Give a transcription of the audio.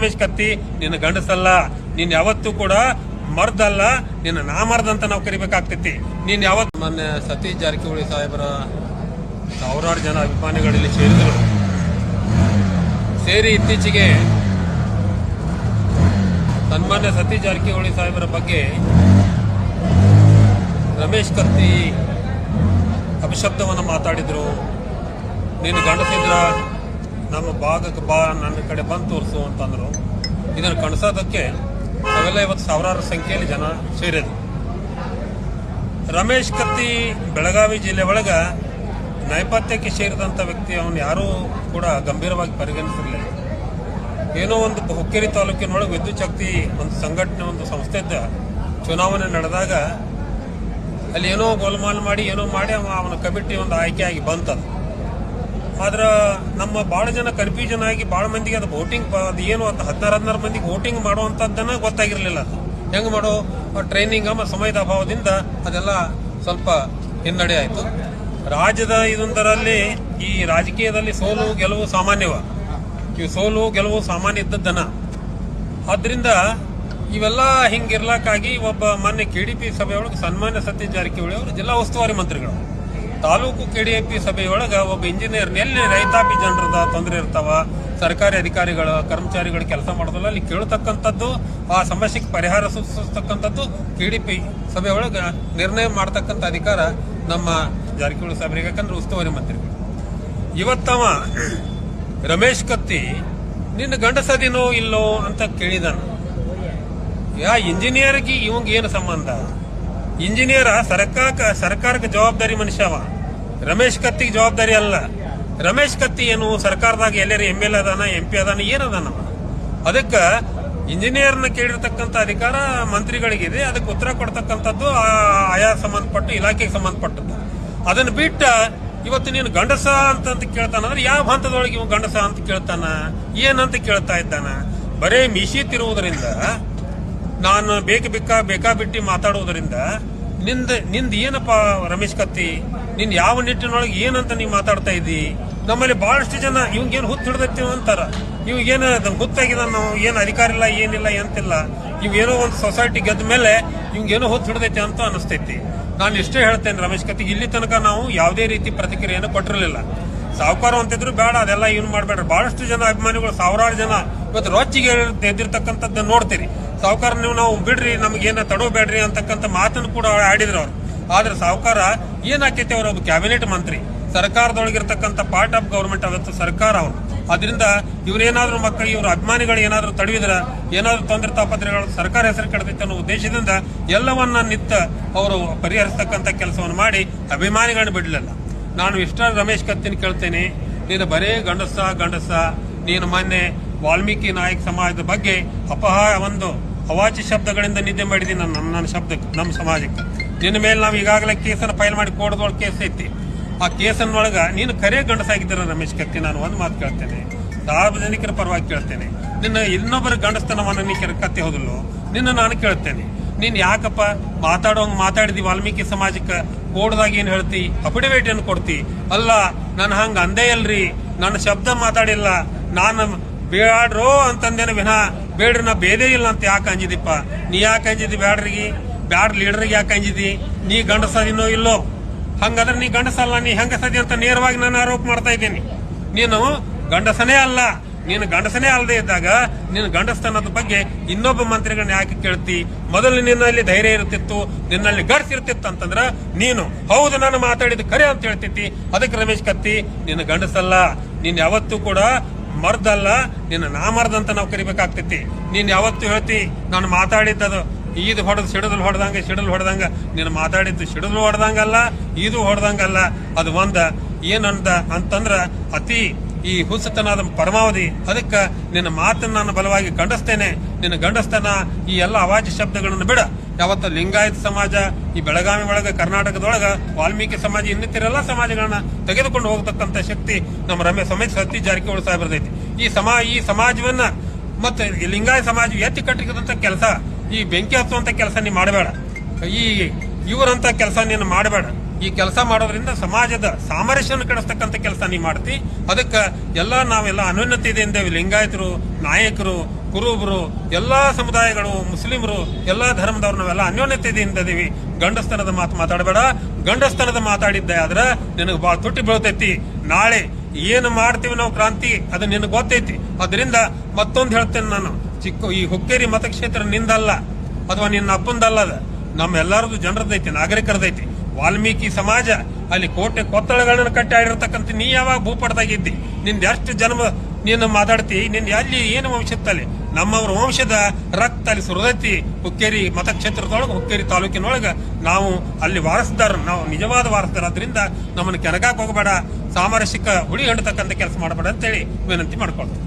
ರಮೇಶ್ ಕತ್ತಿ, ನಿನ್ನ ಗಂಡಸಲ್ಲ, ನೀನ್ ಯಾವತ್ತೂ ಕೂಡ ಮರ್ದಲ್ಲ, ನಿನ್ನ ನಾಮರ್ದ ಅಂತ ನಾವು ಕರಿಬೇಕಾಗ್ತೈತಿ. ನೀನ್ ಯಾವತ್ತು ಮೊನ್ನೆ ಸತೀಶ್ ಜಾರಕಿಹೊಳಿ ಸಾಹೇಬರ ಸಾವಿರಾರು ಜನ ಅಭಿಮಾನಿಗಳಲ್ಲಿ ಸೇರಿದರು. ಸೇರಿ ಇತ್ತೀಚೆಗೆ ಸನ್ಮಾನ್ಯ ಸತೀಶ್ ಜಾರಕಿಹೊಳಿ ಸಾಹೇಬರ ಬಗ್ಗೆ ರಮೇಶ್ ಕತ್ತಿ ಅಭಿಶಬ್ದವನ್ನು ಮಾತಾಡಿದ್ರು. ನೀನು ಗಂಡಸಿದ್ರ ನಮ್ಮ ಭಾಗಕ್ಕೆ ಬಾ, ನನ್ನ ಕಡೆ ಬಂದು ತೋರಿಸು ಅಂತಂದ್ರು. ಇದನ್ನು ಕಣಿಸೋದಕ್ಕೆ ಅವೆಲ್ಲ ಇವತ್ತು ಸಾವಿರಾರು ಸಂಖ್ಯೆಯಲ್ಲಿ ಜನ ಸೇರಿದ್ರು ರಮೇಶ್ ಕತ್ತಿ, ಬೆಳಗಾವಿ ಜಿಲ್ಲೆ ಒಳಗೆ ನೈಪಥ್ಯಕ್ಕೆ ಸೇರಿದಂಥ ವ್ಯಕ್ತಿ ಅವನು ಯಾರೂ ಕೂಡ ಗಂಭೀರವಾಗಿ ಪರಿಗಣಿಸಿರಲಿಲ್ಲ. ಏನೋ ಒಂದು ಹುಕ್ಕೇರಿ ತಾಲೂಕಿನೊಳಗೆ ವಿದ್ಯುತ್ ಶಕ್ತಿ ಒಂದು ಸಂಘಟನೆ, ಒಂದು ಸಂಸ್ಥೆ ಇದ್ದ ಚುನಾವಣೆ ನಡೆದಾಗ ಅಲ್ಲಿ ಏನೋ ಗೋಲ್ಮಾಲ್ ಮಾಡಿ, ಏನೋ ಮಾಡಿ ಅವ ಅವನ ಕಮಿಟಿ ಒಂದು ಆಯ್ಕೆಯಾಗಿ ಬಂತದು. ಆದ್ರೆ ನಮ್ಮ ಭಾಳ ಜನ ಕನ್ಫ್ಯೂಷನ್ ಆಗಿ ಭಾಳ ಮಂದಿಗೆ ಅದು ವೋಟಿಂಗ್ ಅದು ಏನು ಅಂತ ಹದಿನಾರು ಹದಿನಾರು ಮಂದಿಗೆ ವೋಟಿಂಗ್ ಮಾಡುವಂಥದ್ದನ್ನ ಗೊತ್ತಾಗಿರಲಿಲ್ಲ ಅದು. ಹೆಂಗೆ ಮಾಡೋ ಟ್ರೈನಿಂಗ್ ಮತ್ತು ಸಮಯದ ಅಭಾವದಿಂದ ಅದೆಲ್ಲ ಸ್ವಲ್ಪ ಹಿನ್ನಡೆ ಆಯಿತು. ರಾಜ್ಯದ ಇದೊಂದರಲ್ಲಿ ಈ ರಾಜಕೀಯದಲ್ಲಿ ಸೋಲು ಗೆಲುವು ಸಾಮಾನ್ಯವ. ಈ ಸೋಲು ಗೆಲುವು ಸಾಮಾನ್ಯ ಇದ್ದದ್ದನ ಆದ್ರಿಂದ ಇವೆಲ್ಲ ಹಿಂಗಿರ್ಲಕ್ಕಾಗಿ ಒಬ್ಬ ಮಾನ್ಯ ಕೆಡಿಪಿ ಸಭೆಯೊಳಗೆ ಸನ್ಮಾನ್ಯ ಸತ್ಯ ಜಾರಕಿಹೊಳಿ ಅವರು ಜಿಲ್ಲಾ ಉಸ್ತುವಾರಿ ಮಂತ್ರಿಗಳು. ತಾಲೂಕು ಕೆಡಿಎಪಿ ಸಭೆಯೊಳಗೆ ಒಬ್ಬ ಇಂಜಿನಿಯರ್ ಎಲ್ಲಿ ರೈತಾಪಿ ಜನರದ ತೊಂದರೆ ಇರ್ತಾವ. ಸರ್ಕಾರಿ ಅಧಿಕಾರಿಗಳು, ಕರ್ಮಚಾರಿಗಳು ಕೆಲಸ ಮಾಡೋದಲ್ಲ ಅಲ್ಲಿ ಕೇಳತಕ್ಕಂಥದ್ದು, ಆ ಸಮಸ್ಯೆಗೆ ಪರಿಹಾರ ಸೂಚಿಸತಕ್ಕಂಥದ್ದು ಕೆಡಿಪಿ ಸಭೆಯೊಳಗೆ ನಿರ್ಣಯ ಮಾಡ್ತಕ್ಕಂಥ ಅಧಿಕಾರ ನಮ್ಮ ಜಾರಕಿಹೊಳಿ ಸಾಹೇಬರಿಗೆ. ಯಾಕಂದ್ರೆ ಉಸ್ತುವಾರಿ ಮಂತ್ರಿಗಳು ಇವತ್ತವ ರಮೇಶ್ ಕತ್ತಿ, ನಿನ್ನ ಗಂಡಸದಿನೋ ಇಲ್ಲೋ ಅಂತ ಕೇಳಿದಾನ. ಯಾ ಇಂಜಿನಿಯರ್ಗೆ ಇವಂಗೇನು ಸಂಬಂಧ? ಇಂಜಿನಿಯರ್ ಸರ್ಕಾರ ಸರ್ಕಾರಕ್ಕೆ ಜವಾಬ್ದಾರಿ ಮನುಷ್ಯವ. ರಮೇಶ್ ಕತ್ತಿಗೆ ಜವಾಬ್ದಾರಿ ಅಲ್ಲ. ರಮೇಶ್ ಕತ್ತಿ ಏನು ಸರ್ಕಾರದಾಗ ಎಲ್ಲರೂ ಎಂ ಎಲ್ ಅದಾನ ಎಂ ಪಿ ಅದಾನ ಏನದಾನ ಅದಕ್ಕೆ ಇಂಜಿನಿಯರ್ನ ಕೇಳಿರ್ತಕ್ಕಂಥ ಅಧಿಕಾರ ಮಂತ್ರಿಗಳಿಗಿದೆ. ಅದಕ್ಕೆ ಉತ್ತರ ಕೊಡ್ತಕ್ಕಂಥದ್ದು ಆಯಾ ಸಂಬಂಧಪಟ್ಟು, ಇಲಾಖೆಗೆ ಸಂಬಂಧಪಟ್ಟದ್ದು. ಅದನ್ನ ಬಿಟ್ಟ ಇವತ್ತು ನೀನು ಗಂಡಸ ಅಂತಂತ ಕೇಳ್ತಾನಂದ್ರೆ ಯಾವ ಹಂತದೊಳಗೆ ಇವ್ ಗಂಡಸ ಅಂತ ಕೇಳ್ತಾನ? ಏನಂತ ಕೇಳ್ತಾ ಇದ್ದಾನ? ಬರೇ ಮೀಸಿ ತಿರುವುದರಿಂದ ನಾನು ಬೇಕು ಬೇಕಾ ಬೇಕಾ ಬಿಟ್ಟು ಮಾತಾಡುವುದರಿಂದ ನಿಂದ ನಿಂದ ಏನಪ್ಪ ರಮೇಶ್ ಕತ್ತಿ? ನಿನ್ ಯಾವ ನಿಟ್ಟಿನೊಳಗೆ ಏನಂತ ನೀವು ಮಾತಾಡ್ತಾ ಇದ್ದಿ? ನಮ್ಮಲ್ಲಿ ಬಹಳಷ್ಟು ಜನ ಇವಂಗೇನು ಹುತ್ತು ಹಿಡ್ದೈತಿ ಅಂತಾರ. ಇವಾಗೇನು ಹುತ್ತಾಗಿದ ನಾವು ಏನು ಅಧಿಕಾರ ಇಲ್ಲ, ಏನಿಲ್ಲ ಎಂತಿಲ್ಲ. ಇವೇನೋ ಒಂದು ಸೊಸೈಟಿ ಗೆದ್ದ ಮೇಲೆ ಇವಂಗೇನೋ ಹುತ್ತು ಹಿಡ್ದೈತಿ ಅಂತ ಅನಿಸ್ತೈತಿ. ನಾನು ಇಷ್ಟೇ ಹೇಳ್ತೇನೆ ರಮೇಶ್ ಕತ್ತಿ, ಇಲ್ಲಿ ತನಕ ನಾವು ಯಾವುದೇ ರೀತಿ ಪ್ರತಿಕ್ರಿಯೆಯನ್ನು ಕೊಟ್ಟಿರಲಿಲ್ಲ. ಸಾವುಕಾರ ಅಂತಿದ್ರು ಬೇಡ, ಅದೆಲ್ಲ ಏನು ಮಾಡ್ಬೇಡ್ರಿ. ಬಹಳಷ್ಟು ಜನ ಅಭಿಮಾನಿಗಳು, ಸಾವಿರಾರು ಜನ ಇವತ್ತು ರೊಚ್ಚಿಗೆ ಎದ್ದಿರ್ತಕ್ಕಂಥದ್ದು ನೋಡ್ತೀರಿ. ಸಾವುಕಾರ ನೀವು, ನಾವು ಬಿಡ್ರಿ, ನಮ್ಗೇನ ತಡೋಬೇಡ್ರಿ ಅಂತಕ್ಕಂಥ ಮಾತನ್ನು ಕೂಡ ಆಡಿದ್ರು ಅವರು. ಆದ್ರೆ ಸಾವುಕಾರ ಏನಾಕೈತಿ ಅವರು, ಒಬ್ಬ cabinet Mantri. ಸರ್ಕಾರದೊಳಗಿರ್ತಕ್ಕಂಥ part of government ಅವತ್ತು ಸರ್ಕಾರ ಅವರು. ಅದರಿಂದ ಇವ್ರೇನಾದ್ರೂ ಮಕ್ಕಳಿಗೆ, ಇವ್ರ ಅಭಿಮಾನಿಗಳು ಏನಾದರೂ ತಡವಿದ್ರ ಏನಾದರೂ ತೊಂದರೆ ತಾಪತ್ರೆಗಳು ಸರ್ಕಾರ ಹೆಸರು ಕೆಡತೈತೆ ಅನ್ನೋ ಉದ್ದೇಶದಿಂದ ಎಲ್ಲವನ್ನ ನಿತ್ತ ಅವರು ಪರಿಹರಿಸತಕ್ಕಂಥ ಕೆಲಸವನ್ನು ಮಾಡಿ ಅಭಿಮಾನಿಗಳನ್ನ ಬಿಡಲಿಲ್ಲ. ನಾನು ಇಷ್ಟ ರಮೇಶ್ ಕತ್ತಿನ ಕೇಳ್ತೇನೆ. ನೀನು ಬರೇ ಗಂಡಸ ಗಂಡಸ. ನೀನು ಮೊನ್ನೆ ವಾಲ್ಮೀಕಿ ನಾಯಕ ಸಮಾಜದ ಬಗ್ಗೆ ಅಪಹ ಒಂದು ಅವಾಚಿ ಶಬ್ದಗಳಿಂದ ನಿದ್ದೆ ಮಾಡಿದ್ದೀನಿ ನನ್ನ ನನ್ನ ಶಬ್ದಕ್ಕೆ, ನಮ್ಮ ಸಮಾಜಕ್ಕೆ. ನಿನ್ನ ಮೇಲೆ ನಾವು ಈಗಾಗಲೇ ಕೇಸನ್ನು ಫೈಲ್ ಮಾಡಿ ಕೋರ್ಟ್ದೊಳಗೆ ಕೇಸ್ ಐತಿ. ಆ ಕೇಸನ್ನೊಳಗೆ ನೀನು ಕರೆ ಗಂಡಸಾಗಿದ್ದೀರ ರಮೇಶ್ ಕತ್ತಿ, ನಾನು ಒಂದು ಮಾತು ಕೇಳ್ತೇನೆ. ಸಾರ್ವಜನಿಕರ ಪರವಾಗಿ ಕೇಳ್ತೇನೆ. ನಿನ್ನ ಇನ್ನೊಬ್ಬರ ಗಂಡಸ್ತನವನ್ನು ನೀ ಕತ್ತಿ ಹೋದಲ್ಲೋ? ನಿನ್ನ ನಾನು ಕೇಳ್ತೇನೆ. ನೀನ್ ಯಾಕಪ್ಪ ಮಾತಾಡೋಂಗ್ ಮಾತಾಡಿದಿ ವಾಲ್ಮೀಕಿ ಸಮಾಜಕ್ಕೆ? ಕೋಡ್ದಾಗ ಏನ್ ಹೇಳ್ತಿ? ಅಫಿಡವಿಟ್ ಏನ್ ಕೊಡ್ತಿ. ಅಲ್ಲ, ನಾನು ಹಂಗ ಅಂದೇ ಅಲ್ರಿ ನನ್ನ ಶಬ್ದ ಮಾತಾಡಿಲ್ಲ. ನಾನು ಬೇಡ್ರೋ ಅಂತಂದೇನ ವಿನ ಬೇಡ್ರಿ, ನಾ ಬೇದೇ ಇಲ್ಲ ಅಂತ ಯಾಕೆ ಅಂಜಿದಿಪ್ಪ ನೀ ಯಾಕೆ ಅಂಜಿದಿ ಬ್ಯಾಡ್ರಿಗೆ? ಬ್ಯಾಡ್ ಲೀಡರ್ಗೆ ಯಾಕೆ ಅಂಜಿದಿ? ನೀ ಗಂಡಸದಿನೋ ಇಲ್ಲೋ? ಹಂಗಾದ್ರೆ ನೀ ಗಂಡಸಲ್ಲ ನೀ ಹೆಂಗಸದಿ ಅಂತ ನೇರವಾಗಿ ನಾನು ಆರೋಪ ಮಾಡ್ತಾ ಇದ್ದೀನಿ. ನೀನು ಗಂಡಸನೇ ಅಲ್ಲ. ನೀನು ಗಂಡಸನೇ ಅಲ್ಲದೆ ಇದ್ದಾಗ ನಿನ್ನ ಗಂಡಸ್ತನದ ಬಗ್ಗೆ ಇನ್ನೊಬ್ಬ ಮಂತ್ರಿಗಳನ್ನ ಯಾಕೆ ಕೇಳ್ತಿ. ಮೊದಲು ನಿನ್ನಲ್ಲಿ ಧೈರ್ಯ ಇರ್ತಿತ್ತು, ನಿನ್ನಲ್ಲಿ ಗಡ್ಸ್ ಇರ್ತಿತ್ತು ಅಂತಂದ್ರ ನೀನು, ಹೌದು ನಾನು ಮಾತಾಡಿದ ಕರೆ ಅಂತ ಹೇಳ್ತಿತ್ತಿ ಅದಕ್ಕೆ ರಮೇಶ್ ಕತ್ತಿ, ನಿನ್ನ ಗಂಡಸಲ್ಲ, ನೀನ್ ಯಾವತ್ತೂ ಕೂಡ ಮರ್ದಲ್ಲ, ನಿನ್ನ ನಾಮರ್ದ ಅಂತ ನಾವು ಕರಿಬೇಕಾಗ್ತೈತಿ ನೀನ್ ಯಾವತ್ತು ಹೇಳ್ತಿ, ನಾನು ಮಾತಾಡಿದ್ದದು, ಈದ್ ಹೊಡೆದ್ ಸಿಡಲ್ ಹೊಡೆದಂಗ ಸಿಡಲ್ ಹೊಡೆದಂಗ. ನೀನು ಮಾತಾಡಿದ್ದು ಸಿಡಲ್ ಹೊಡೆದಂಗಲ್ಲ ಇದು ಹೊಡೆದಂಗಲ್ಲ. ಅದು ಒಂದ, ಏನಂದ ಅಂತಂದ್ರ ಅತಿ ಈ ಹುಸತನಾದ ಪರಮಾವಧಿ, ಅದಕ್ಕೆ ನಿನ್ನ ಮಾತನ್ನ ನಾನು ಬಲವಾಗಿ ಖಂಡಿಸ್ತೇನೆ. ನಿನ್ನ ಗಂಡಸ್ತನ ಈ ಎಲ್ಲ ಅವಾಜ್ಯ ಶಬ್ದಗಳನ್ನು ಬಿಡ. ಯಾವತ್ತ ಲಿಂಗಾಯತ ಸಮಾಜ, ಈ ಬೆಳಗಾವಿ ಒಳಗ, ಕರ್ನಾಟಕದೊಳಗ, ವಾಲ್ಮೀಕಿ ಸಮಾಜ ಇನ್ನಿತರ ಎಲ್ಲ ಸಮಾಜಗಳನ್ನ ತೆಗೆದುಕೊಂಡು ಹೋಗತಕ್ಕಂತ ಶಕ್ತಿ ನಮ್ಮ ರಮೇಶ್ ಸಮೇತ ಜಾರಿಗೆ ಜಾರಕಿಹೊಳಿ ಸಾಹೇಬ್ರದೈತಿ ಈ ಸಮಾ, ಈ ಸಮಾಜವನ್ನ ಮತ್ತೆ ಲಿಂಗಾಯತ ಸಮಾಜ ಎತ್ತಿ ಕಟ್ಟಿದಂತ ಕೆಲಸ, ಈ ಬೆಂಕಿ ಹಚ್ಚುವಂತ ಕೆಲಸ ನೀ ಮಾಡಬೇಡ. ಈ ಇವರಂತ ಕೆಲಸ ನೀನು ಮಾಡಬೇಡ. ಈ ಕೆಲಸ ಮಾಡೋದ್ರಿಂದ ಸಮಾಜದ ಸಾಮರಸ್ಯವನ್ನು ಕೆಡಿಸ್ತಕ್ಕಂಥ ಕೆಲಸ ನೀ ಮಾಡ್ತಿ. ಅದಕ್ಕೆ ಎಲ್ಲ ನಾವೆಲ್ಲ ಅನುನ್ನತಿಯಿಂದ ಲಿಂಗಾಯತರು, ನಾಯಕರು, ಕುರುಬರು, ಎಲ್ಲ ಸಮುದಾಯಗಳು, ಮುಸ್ಲಿಮರು, ಎಲ್ಲ ಧರ್ಮದವ್ರು ನಾವೆಲ್ಲ ಅನ್ಯೋನ್ಯತೆಯಿಂದ ಇದೀವಿ. ಗಂಡಸ್ತನದ ಮಾತು ಮಾತಾಡಬೇಡ. ಗಂಡಸ್ತನದ ಮಾತಾಡಿದ್ದೆ ಆದ್ರೆ ನಿನಗೆ ಬಹಳ ತುಟ್ಟಿ ಬೀಳ್ತೈತಿ. ನಾಳೆ ಏನು ಮಾಡ್ತೀವಿ ನಾವು ಕ್ರಾಂತಿ ಅದು ನಿನಗೆ ಗೊತ್ತೈತಿ. ಅದರಿಂದ ಮತ್ತೊಂದು ಹೇಳ್ತೇನೆ ನಾನು. ಚಿಕ್ಕ ಈ ಹುಕ್ಕೇರಿ ಮತಕ್ಷೇತ್ರ ನಿಂದಲ್ಲ. ಅಥವಾ ನಿನ್ನ ಅಪ್ಪಂದಲ್ಲ ಅದ. ನಮ್ಮೆಲ್ಲರದು ಜನರದೈತಿ, ನಾಗರಿಕರದೈತಿ. ವಾಲ್ಮೀಕಿ ಸಮಾಜ, ಅಲ್ಲಿ ಕೋಟೆ ಕೊತ್ತಳಗಳನ್ನು ಕಟ್ಟಿ ಆಡಿರ್ತಕ್ಕಂಥ ನೀ ಯಾವಾಗ ಭೂಪಟದಾಗಿದ್ದಿ? ನಿಂದ ಎಷ್ಟು ಜನ್ಮ ನೀನು ಮಾತಾಡ್ತಿ? ನಿನ್ ಎಲ್ಲಿ ಏನು ವಂಶತ್ತಲ್ಲಿ? ನಮ್ಮವ್ರ ವಂಶದ ರಕ್ತ ಅಲ್ಲಿ ಸುರದತಿ, ಹುಕ್ಕೇರಿ ಮತಕ್ಷೇತ್ರದೊಳಗೆ, ಹುಕ್ಕೇರಿ ತಾಲೂಕಿನೊಳಗೆ ನಾವು ಅಲ್ಲಿ ವಾರಸ್ದಾರ, ನಾವು ನಿಜವಾದ ವಾರಸ್ದಾರ. ಅದರಿಂದ ನಮ್ಮನ್ನು ಹೋಗಬೇಡ. ಸಾಮರಸ್ಯಕ ಹುಳಿ ಹಂಡತಕ್ಕಂಥ ಕೆಲಸ ಮಾಡಬೇಡ ಅಂತೇಳಿ ವಿನಂತಿ ಮಾಡ್ಕೊಳ್ತೀವಿ